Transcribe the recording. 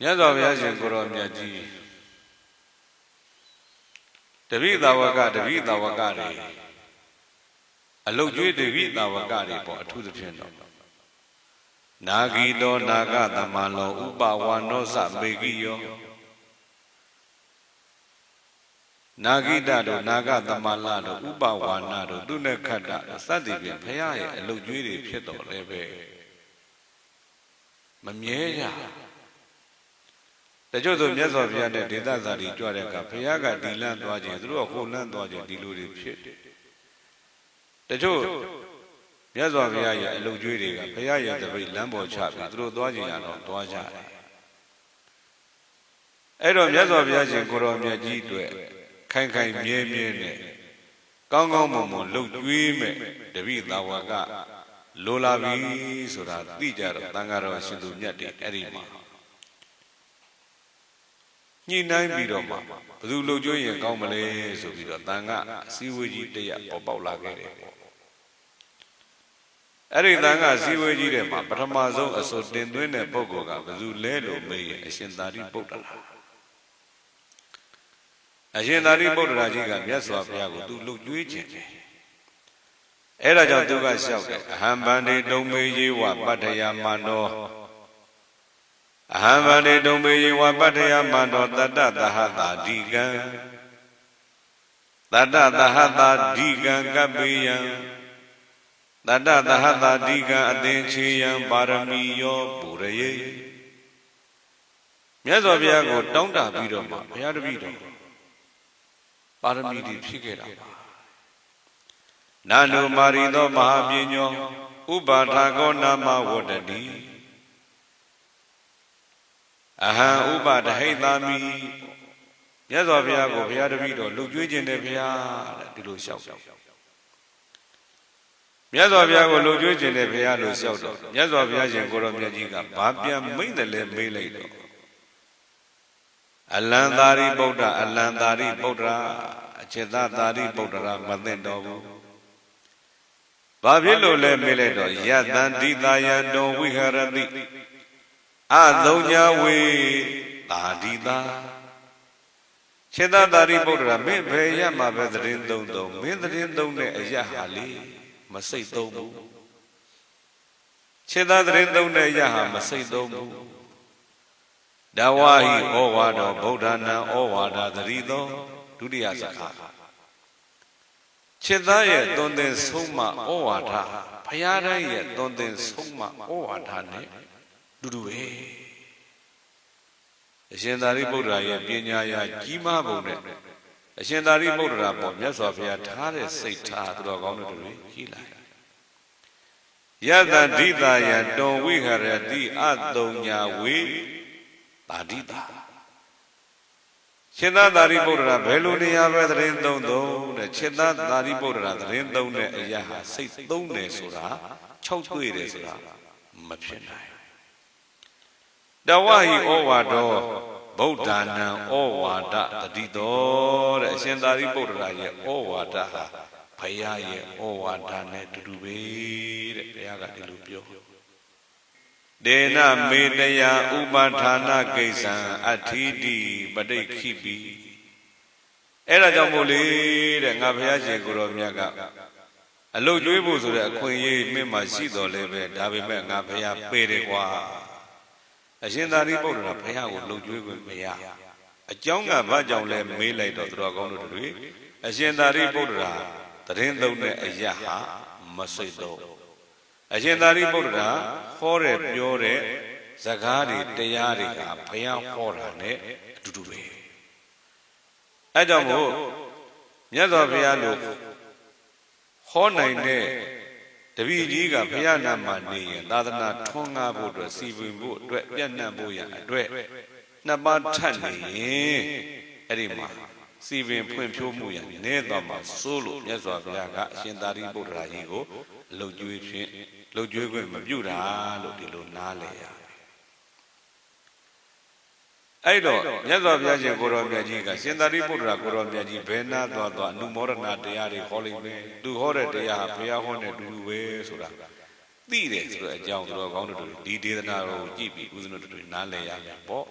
မြတ်စွာဘုရားရှင်ကိုရောမြတ်ကြီးတပိသာဝကတပိသာဝကတွေအလုတ်ကျွေးတပိသာဝကတွေပေါ့အထူးသဖြင့်တော့နာဂီတောနာဂသမလောဥပဝါနောစမေဂိယောနာဂိတတို့နာဂသမလတို့ဥပဝါနာတို့သူနဲ့ခတ္တတို့စသည်ဖြင့်ဘုရားရဲ့အလုတ်ကျွေးတွေဖြစ်တော်လဲပဲမမြဲရ တချို့ဆိုမြတ်စွာဘုရားနဲ့ဒေသစာတွေကြွတဲ့အခါဘုရားကဒီလန့်သွားခြင်းသူတို့ကဟိုလန့်သွားခြင်းဒီလိုတွေဖြစ်တယ်တချို့မြတ်စွာဘုရားရဲ့အလုတ်ကျွေးတွေကဘုရားရဲ့တပိတ်လမ်းပေါ်ချပြီးသူတို့သွားခြင်းရတော့သွားကြတယ်အဲ့တော့မြတ်စွာဘုရားရှင်ကိုရောမြတ်ကြီးအတွက်ခိုင်ခိုင်မြဲမြဲနဲ့ကောင်းကောင်းမွန်မွန်လှုပ်ကျွေးမဲ့တပိသာဝကလိုလာပြီဆိုတာသိကြတော့တန်ဃာတော်ရှင်သူမြတ်တွေအဲ့ဒီမှာ ညှိနှိုင်းပြီးတော့မှဘယ်သူလှုပ်ကျွေးရင်ကောင်းမလဲဆိုပြီးတော့တန်ဃာအစည်းအဝေးကြီးတရက်ပေါ်ပေါက်လာခဲ့တယ်ပေါ့အဲ့ဒီတန်ဃာအစည်းအဝေးကြီးတဲ့မှာပထမဆုံးအစိုးတင်သွင်းတဲ့ပုဂ္ဂိုလ်ကဘယ်သူလဲလို့မေးရင်အရှင်သာရိပုတ္တရာအရှင်သာရိပုတ္တရာကြီးကမြတ်စွာဘုရားကိုသူလှုပ်ကြွေးခြင်းတယ်အဲ့ဒါကြောင့်သူကလျှောက်တယ်အဟံဗန္တိတုံမေယေဝပတ္ထယမန္တော အဟံဗန္တိတုံမေယေဝပတ္ထယမန္တောတတ္တသဟတာဒီကံတတ္တသဟတာဒီကံကပ္ပိယံတတ္တသဟတာဒီကံအသင်္ချေယံပါရမီယောပုရယေမြတ်စွာဘုရားကိုတောင်းတပြီးတော့မှဘုရားတပည့်တော်ပါရမီတွေဖြစ်ခဲ့တာပါနာနုမာရီသောမဟာပညောဥပါထာကောနာမဝတ္တတိ အဟံဥပဒဟိတာမိမြတ်စွာဘုရားကိုဘုရားတပည့်တော်လှုပ်ကြွေးခြင်းတယ်ဘုရားတဲ့ဒီလိုလျှောက်တယ်မြတ်စွာဘုရားကိုလှုပ်ကြွေးခြင်းတယ်ဘုရားလို့လျှောက်တော့မြတ်စွာဘုရားရှင်ကိုရောမြတ်ကြီးကဘာပြန်မိတ်တယ်လဲမေးလိုက်တော့အလံသာရိပုတ္တအလံသာရိပုတ္တရာအจิตသာရိပုတ္တရာမသိတော်ဘူးဘာဖြစ်လို့လဲမေးလိုက်တော့ယတန္တိတာယတောဝိဟရတိ အသုံးညာဝေတာဒီတာခြေသာတာရိပုတ္တရာမင်းဘယ်ရမှာပဲသတင်းသုံးသုံးမင်းသတင်းသုံးတဲ့အရဟာလေမစိတ်သုံးဘူးခြေသာသတင်းသုံးတဲ့အရဟာမစိတ်သုံးဘူးဒဝဟိဩဝါဒောဗုဒ္ဓနာဩဝါဒသတိသောဒုတိယစကားခြေသားရဲ့သွန်သင်ဆုံးမဩဝါဒဘုရားတိုင်းရဲ့သွန်သင်ဆုံးမဩဝါဒနဲ့ တူတူပဲအရှင်သာရိပုတ္တရာရဲ့ပညာရာကြီးမားပုံနဲ့အရှင်သာရိပုတ္တရာပေါ်မြတ်စွာဘုရားထားတဲ့စိတ်ထားသူတော်ကောင်းတို့တွေကြီးလာယတဒိတာယတောဝိဟရတိအတုံညာဝေတာဒိတာရှင်သာသာရိပုတ္တရာဘယ်လိုနေရာပဲသတင်းသုံးသုံးတဲ့ရှင်သာသာရိပုတ္တရာသတင်းသုံးတဲ့အရာဟာစိတ်သုံးတယ်ဆိုတာ၆တွေ့တယ်ဆိုတာမဖြစ်နိုင် တဝဟိဩဝါဒောဗုဒ္ဓနာဩဝါဒတတိတော်တဲ့အရှင်သာရိပုတ္တရာရဲ့ဩဝါဒဟာဘုရားရဲ့ဩဝါဒနဲ့တူတူပဲတဲ့ဘုရားကဒီလိုပြောဒေနမေတယဥပါဌာနကိစ္စံအထီတိပဋိခိပိအဲ့ဒါကြောင့်မို့လေတဲ့ငါဘုရားရှင်ကိုရောမြတ်ကအလုတ်ကျွေးဖို့ဆိုတဲ့အခွင့်အရေးမင်းမှာရှိတော်လဲပဲဒါပေမဲ့ငါဘုရားပေတယ်ကွာ အရှင်သာရိပုတ္တရာဘုရားကိုလှုပ်ကြွေးခွင့်မရအကြောင်းကဘာကြောင့်လဲမေးလိုက်တော့သူတော်ကောင်းတို့တွေအရှင်သာရိပုတ္တရာတရင်သုံးတဲ့အရာဟာမစိတ်တော့အရှင်သာရိပုတ္တရာဟောတဲ့ပြောတဲ့စကားတွေတရားတွေကဘုရားဟောတာ ਨੇ အတူတူပဲအဲကြောင့်မို့မြတ်စွာဘုရားလို့ဟောနိုင်တဲ့ တပည့်ကြီးကဘုရားနာမှာနေရင်သာသနာထွန်းကားဖို့အတွက်စီပင်ဖို့အတွက်ပြန့်နှံ့ဖို့ရအတွက်နှစ်ပါးထပ်နေရင်အဲ့ဒီမှာစီပင်ဖွင့်ဖြိုးမှုရနေတော့မှစိုးလို့မြတ်စွာဘုရားကအရှင်သာရိပုတ္တရာကြီးကိုလှုပ်ကြွေးဖြင့်လှုပ်ကြွေးခွင့်မပြုတာလို့ဒီလိုနားလေရ အဲ့တော့မြတ်စွာဘုရားရှင်ကိုရောမြတ်ကြီးကရှင်သာရိပုတ္တရာကိုရောမြတ်ကြီးဘယ်နာသွားသွားအနုမောဒနာတရားတွေဟောလိမ့်မယ်သူဟောတဲ့တရားဟာဘုရားဟောတဲ့တူတူပဲဆိုတာသိတယ်ဆိုတော့အကြောင်းသူတော်ကောင်းတို့တွေဒီဒေသနာကိုကြည့်ပြီးဦးဇင်းတို့တွေနားလည်ရမယ်ပေါ့